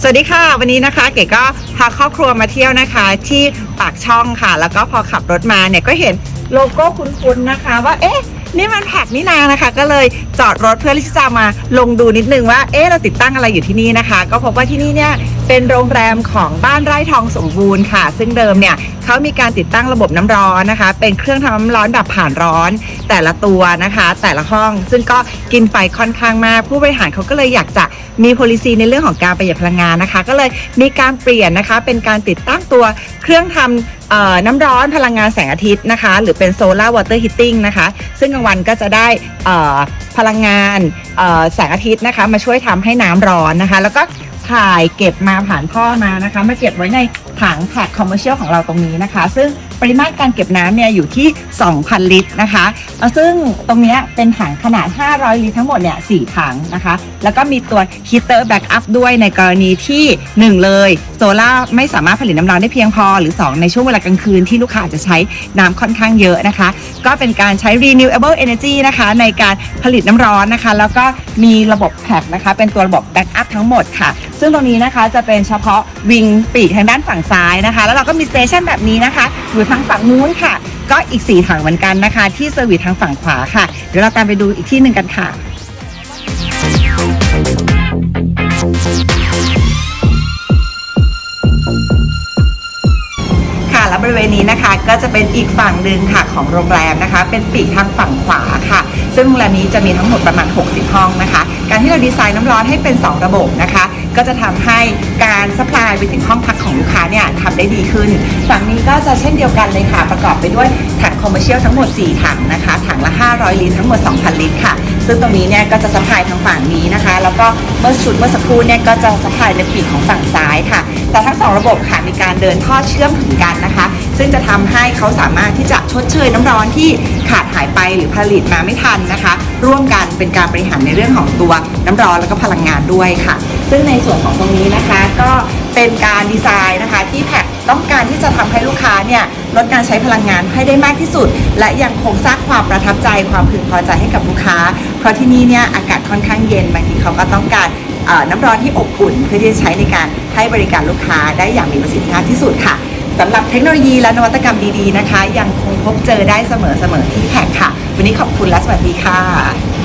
สวัสดีค่ะ วันนี้นะคะเก๋ก็พาครอบครัวมาเที่ยวนะคะ ที่ปากช่องค่ะ แล้วก็พอขับรถมาเนี่ยก็เห็นโลโก้คุ้นๆนะคะ ว่าเอ๊ะนี่มันแพ็กนี่นานะคะ ก็เลยจอดรถเพื่อที่จะมาลงดูนิดนึงว่าเอ๊ะเราติดตั้งอะไรอยู่ที่นี่นะคะ ก็พบว่าที่นี่เนี่ย เป็นโรงแรมของบ้านไร่ทองสมบูรณ์ค่ะ ซึ่งเดิมเนี่ยเขามีการติดตั้งระบบน้ำร้อนนะคะ เป็นเครื่องทำน้ำร้อนแบบผ่านร้อน แต่ละตัวนะคะ แต่ละห้อง ซึ่งก็กินไฟค่อนข้างมาก ผู้บริหารเขาก็เลยอยากจะมี policy ในเรื่องของการประหยัดพลังงานนะคะ ก็เลยมีการเปลี่ยนนะคะ เป็นการติดตั้งตัวเครื่องทำน้ำร้อนพลังงานแสงอาทิตย์นะคะ หรือเป็น solar water heating นะคะ ซึ่งกลางวันก็จะได้พลังงานแสงอาทิตย์นะคะ มาช่วยทำให้น้ำร้อนนะคะ แล้วก็ ถ่ายเก็บมาผ่านท่อมานะคะ มาเก็บไว้ในถังแท็กคอมเมอร์เชียลของเราตรงนี้นะคะ ซึ่ง ปริมาตรการเก็บน้ำเนี่ยอยู่ที่ 2,000 ลิตรนะคะซึ่งตรงนี้เป็นถังขนาด 500 ลิตรทั้งหมดเนี่ย4ถังนะคะ แล้วก็มีตัวฮีเตอร์แบ็กอัพด้วยในกรณีที่ 1 เลยโซล่าไม่สามารถผลิตน้ำร้อนได้เพียงพอ หรือ 2 ในช่วงเวลากลางคืนที่ลูกค้าอาจจะใช้น้ำค่อนข้างเยอะนะคะ ก็เป็นการใช้ renewable energy นะคะในการผลิตน้ำร้อนนะคะ แล้วก็มีระบบแพ็กนะคะเป็นตัวระบบแบ็กอัพทั้งหมดค่ะ ซึ่งตรงนี้นะคะจะเป็นเฉพาะวิงปีกทางด้านฝั่งซ้ายนะคะ แล้วเราก็มีสเตชันแบบนี้นะคะอยู่ทางฝั่งนู้นค่ะ ก็อีก 4 ถังเหมือนกันนะคะ ที่เซอร์วิสทางฝั่งขวาค่ะ เดี๋ยวเราตามไปดูอีกที่หนึ่งกันค่ะ และบริเวณนี้นะคะ ก็จะเป็นอีกฝั่งหนึ่งค่ะของโรงแรมนะคะ เป็นปีกทางฝั่งขวาค่ะ ซึ่งโรงแรมนี้จะมีทั้งหมดประมาณ 60 ห้องนะคะ การที่เราดีไซน์น้ำร้อนให้เป็น 2 ระบบนะคะ ก็จะทำให้การสป라이ไปถึงห้องพักของลูกค้าเนี่ยทำได้ดีขึ้น ฝั่งนี้ก็จะเช่นเดียวกันเลยค่ะ ประกอบไปด้วยถังคอมเมอร์เชียลทั้งหมด 4 ถังนะคะ ถังละ 500 ลิตรทั้งหมด 2,000 ลิตรค่ะ ซึ่งตรงนี้เนี่ยก็จะสปายทางฝั่งนี้นะคะ แล้วก็เมื่อชุดเมื่อสักครู่เนี่ยก็จะสปายในปีกของฝั่งซ้ายค่ะ แต่ทั้งสองระบบค่ะมีการเดินท่อเชื่อมถึงกันนะคะ ซึ่งจะทำให้เขาสามารถที่จะชดเชยน้ำร้อนที่ขาดหายไปหรือผลิตมาไม่ทันนะคะ ร่วมกันเป็นการบริหารในเรื่องของตัวน้ำร้อนแล้วก็พลังงานด้วยค่ะ ซึ่งในส่วนของตรงนี้นะคะก็เป็นการดีไซน์นะคะที่แพ็คต้องการที่จะทำให้ลูกค้าเนี่ยลดการใช้พลังงานให้ได้มากที่สุด และยังคงสร้างความประทับใจความพึงพอใจให้กับลูกค้า เพราะที่นี่เนี่ยอากาศค่อนข้างเย็นบางทีเขาก็ต้องการน้ำร้อนที่อบอุ่นเพื่อที่จะใช้ในการให้บริการลูกค้าได้อย่างมีประสิทธิภาพที่สุดค่ะสำหรับเทคโนโลยีและนวัตกรรมดีๆนะคะ ยังคงพบเจอได้เสมอๆที่แพคค่ะ วันนี้ขอบคุณและสวัสดีค่ะ